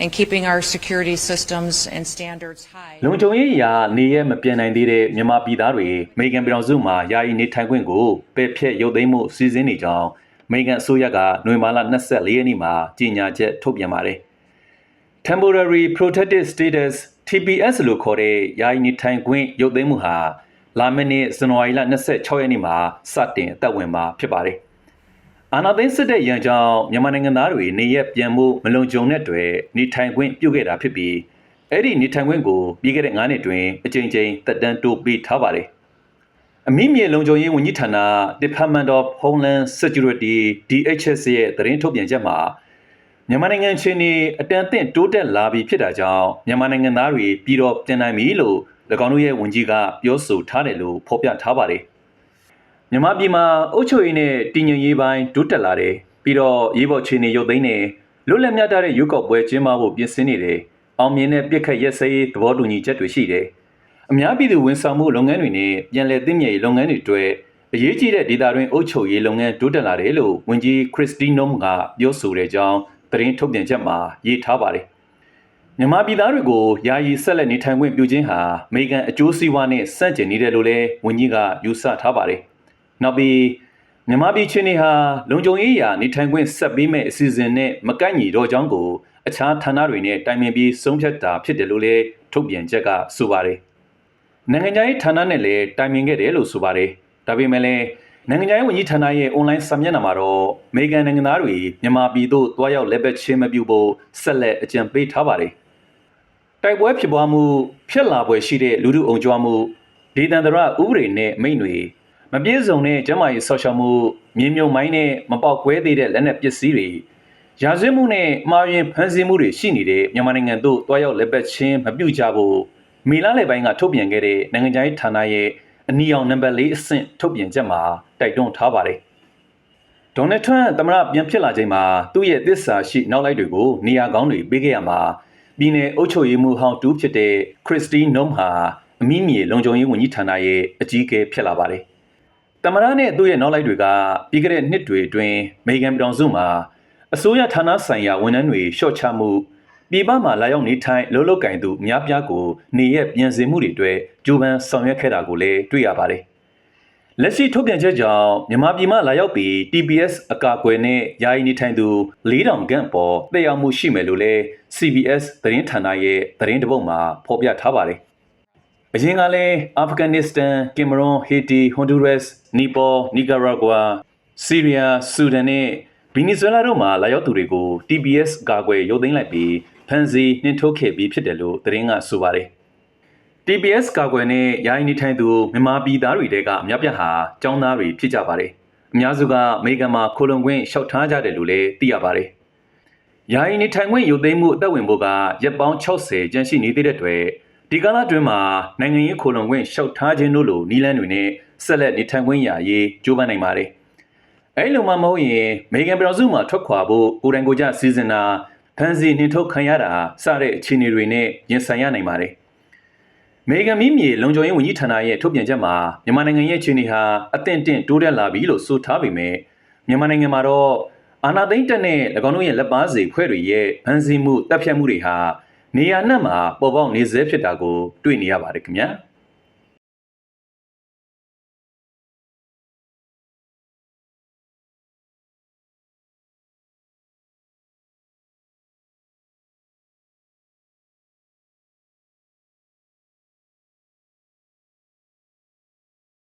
and keeping our security systems and standards high. လုံခြုံရေးအရာနေရမပြန်နိုင်သေးတဲ့မြန်မာပြည်သားတွေအမေရိကန်ပြည်ထောင်စုမှာယာယီနေထိုင်ခွင့်ကိုပယ်ဖျက်ရုပ်သိမ်းမှုစီစဉ်နေကြောင်းအမေရိကန်အစိုးရကနွေမာလာ24ရက်နေ့မှာကြေညာချက်ထုတ်ပြန်ပါတယ်။ Temporary Protected Status TPS လို့ခေါ်တဲ့ယာယီနေထိုင်ခွင့်ရုပ်သိမ်းမှုဟာလာမယ့်နှစ်ဇန်နဝါရီလ26ရက်နေ့မှာစတင်အသက်ဝင်မှာဖြစ်ပါတယ်။ အာနာသိန်းစစ်တဲ့ရန်ကြောင့်မြန်မာနိုင်ငံသားတွေနေရက်ပြန်မှုမလုံခြုံတဲ့တွေနေထိုင်ခွင့်ပြုခဲ့တာဖြစ်ပြီးအဲ့ဒီနေထိုင်ခွင့်ကိုပြီးခဲ့တဲ့9နှစ်တွင်အကြိမ်ကြိမ်တက်တန်းတိုးပေးထားပါတယ်။အမိမြေလုံခြုံရေးဝန်ကြီးဌာန Department of Homeland Security DHS ရဲ့သတင်းထုတ်ပြန်ချက်မှာမြန်မာနိုင်ငံချင်းနေအတန်အသင့်တိုးတက်လာပြီဖြစ်တာကြောင့်မြန်မာနိုင်ငံသားတွေပြည်တော်ပြန်နိုင်ပြီလို့၎င်းတို့ရဲ့ဝန်ကြီးကပြောဆိုထားတယ်လို့ဖော်ပြထားပါတယ်။ မြန်မာပြည်မှာအုပ်ချုပ်ရေးနဲ့တည်ငြိမ်ရေးပိုင်းတိုးတက်လာတယ်ပြီးတော့ရေးပေါ်ခြေနေရုပ်သိမ်းနေလွတ်လပ်မြတ်တဲ့ရုပ်ောက်ပွဲကျင်းပဖို့ပြင်ဆင်နေတယ်အောင်မြင်တဲ့ပြစ်ခတ်ရက်စဲရေးသဘောတူညီချက်တွေရှိတယ်အများပြည်သူဝန်ဆောင်မှုလုပ်ငန်းတွေနဲ့ပြန်လည်သိမြဲရေးလုပ်ငန်းတွေအတွက်အရေးကြီးတဲ့ဒေတာတွင်အုပ်ချုပ်ရေးလုပ်ငန်းတိုးတက်လာတယ်လို့ဝန်ကြီးခရစ်စတီနိုမ်ကပြောဆိုတဲ့အကြောင်းသတင်းထုတ်ပြန်ချက်မှာရေးထားပါတယ်မြန်မာပြည်သားတွေကိုယာယီဆက်လက်နေထိုင်ခွင့်ပြုခြင်းဟာအမေရိကန်အကျိုးစီးပွားနဲ့စန့်ကျင်နေတယ်လို့လည်းဝန်ကြီးကယူဆထားပါတယ်။ နောက်ပြီးမြန်မာပြည်ချင်းတွေဟာလုံခြုံရေးရာနေထိုင်ခွင့်ဆက်ပေးမဲ့အစီအစဉ်နဲ့မကန့်ညီတော့ကြောင်းကိုအခြားဌာနတွေနဲ့တိုင်ပင်ပြီးဆုံးဖြတ်တာဖြစ်တယ်လို့လည်းထုတ်ပြန်ချက်ကဆိုပါတယ်။နိုင်ငံခြားရေးဌာနနဲ့လည်းတိုင်ပင်ခဲ့တယ်လို့ဆိုပါတယ်။ဒါပေမဲ့လည်းနိုင်ငံခြားရေးဝန်ကြီးဌာနရဲ့အွန်လိုင်းစာမျက်နှာမှာတော့အမေရိကန်နိုင်ငံသားတွေမြန်မာပြည်သို့တွားရောက်လက်ပတ်ချင်းမပြုဖို့ဆက်လက်အကြံပေးထားပါတယ်။တိုက်ပွဲဖြစ်ပွားမှုဖြစ်လာပွဲရှိတဲ့လူမှုအုံကြွားမှုဒေသန္တရဥပဒေနဲ့မိန့်တွေ မပြည့်စုံတဲ့ကျန်းမာရေးဆောက်ရှောက်မှုမြေမြုံမိုင်းနဲ့မပေါက်ကွဲသေးတဲ့လက်နက်ပစ္စည်းတွေရာဇဝတ်မှုနဲ့မှားယွင်းဖန်ဆီးမှုတွေရှိနေတဲ့မြန်မာနိုင်ငံသို့တွားရောက်လက်ပတ်ချင်းမပြုကြဖို့မေလလယ်ပိုင်းကထုတ်ပြန်ခဲ့တဲ့နိုင်ငံခြားရေးဌာနရဲ့အနီရောင်နံပါတ်၄အဆင့်ထုတ်ပြန်ချက်မှာတိုက်တွန်းထားပါတယ်။ဒေါ်နယ်ထရန့်သမ္မတပြန်ဖြစ်လာချိန်မှာသူ့ရဲ့သစ္စာရှိနောက်လိုက်တွေကိုနေရာကောင်းတွေပေးခဲ့ရမှာပြည်내အုပ်ချုပ်ရေးမှူးဟောင်းတူဖြစ်တဲ့ခရစ်စတီနုမ်ဟာအမိမြေလုံခြုံရေးဝန်ကြီးဌာနရဲ့အကြီးအကဲဖြစ်လာပါတယ်။ သမ္မတနဲ့သူ့ရဲ့နောက်လိုက်တွေကပြီးခဲ့တဲ့နှစ်တွေအတွင်းအမေရိကန်ပြည်ထောင်စုမှာအစိုးရဌာနဆိုင်ရာဝန်ထမ်းတွေရှော့ချမှုပြည်ပမှာလာရောက်နေထိုင်လှုပ်လှုပ်ကင်သူအများပြားကိုနေရက်ပြင်ဆင်မှုတွေအတွက်ဂျိုးပန်းဆောင်ရွက်ခဲ့တာကိုလည်းတွေ့ရပါတယ်။လက်ရှိထုတ်ပြန်ချက်ကြောင့်မြန်မာပြည်မှလာရောက်ပြီး TPS အကာအကွယ်နဲ့ယာယီနေထိုင်သူ4000ခန့်ပေါ်တက်ရောက်မှုရှိမယ်လို့လည်း CBS သတင်းဌာနရဲ့သတင်းတပုတ်မှာဖော်ပြထားပါတယ်။ အရင်ကလည်းအာဖဂန်နစ္စတန်ကင်မရွန်ဟေတီဟွန်ဒူရက်စ်နီပေါ်နီကာရာဂွာဆီးရီးယားဆူဒန်နဲ့ဗီနီဇွဲလားတို့မှာလာရောက်သူတွေကို TPS ကာကွယ်ရုပ်သိမ်းလိုက်ပြီးဖန်စီနှင်ထုတ်ခဲ့ပြီးဖြစ်တယ်လို့သတင်းကဆိုပါတယ်။ TPS ကာကွယ်နဲ့ယာယီနေထိုင်သူမြန်မာပြည်သားတွေတဲကအများပြားဟာចောင်းသားတွေဖြစ်ကြပါတယ်။အများစုကအမေရိကန်မှာခိုလုံခွင့်လျှောက်ထားကြတယ်လို့လည်းသိရပါတယ်။ယာယီနေထိုင်ခွင့်ရုပ်သိမ်းမှုအသက်ဝင်ဖို့ကရက်ပေါင်း60ကျန်ရှိနေသေးတဲ့အတွက် ဒီကာလအတွင်းမှာနိုင်ငံရေးခိုလုံခွင့်လျှောက်ထားခြင်းတို့လိုနီးလန်းတွေနဲ့ဆက်လက်နေထိုင်ခွင့်ရရေးကြိုးပမ်းနိုင်ပါတယ်။အဲလိုမှမဟုတ်ရင်အမေရိကန်ပြည်တော်စုမှာထွက်ခွာဖို့ကိုယ်တိုင်ကိုယ်ကျစီစဉ်တာဖန်စီနှင်ထုတ်ခံရတာစတဲ့အခြေအနေတွေနဲ့ရင်ဆိုင်ရနိုင်ပါတယ်။မေဂန်မီမြေလုံခြုံရေးဝန်ကြီးဌာနရဲ့ထုတ်ပြန်ချက်မှာမြန်မာနိုင်ငံရဲ့အခြေအနေဟာအသင့်တင့်တိုးတက်လာပြီလို့ဆိုထားပေမဲ့မြန်မာနိုင်ငံမှာတော့အာဏာသိမ်းတက်တဲ့၎င်းတို့ရဲ့လက်ပါစီဖွဲ့တွေရဲ့ဖန်စီမှုတပ်ဖြတ်မှုတွေဟာ နေရာနှံ့မှာပေါ်ပေါက်နေစေဖြစ်တာကိုတွေ့နေရပါတယ်ခင်ဗျာ။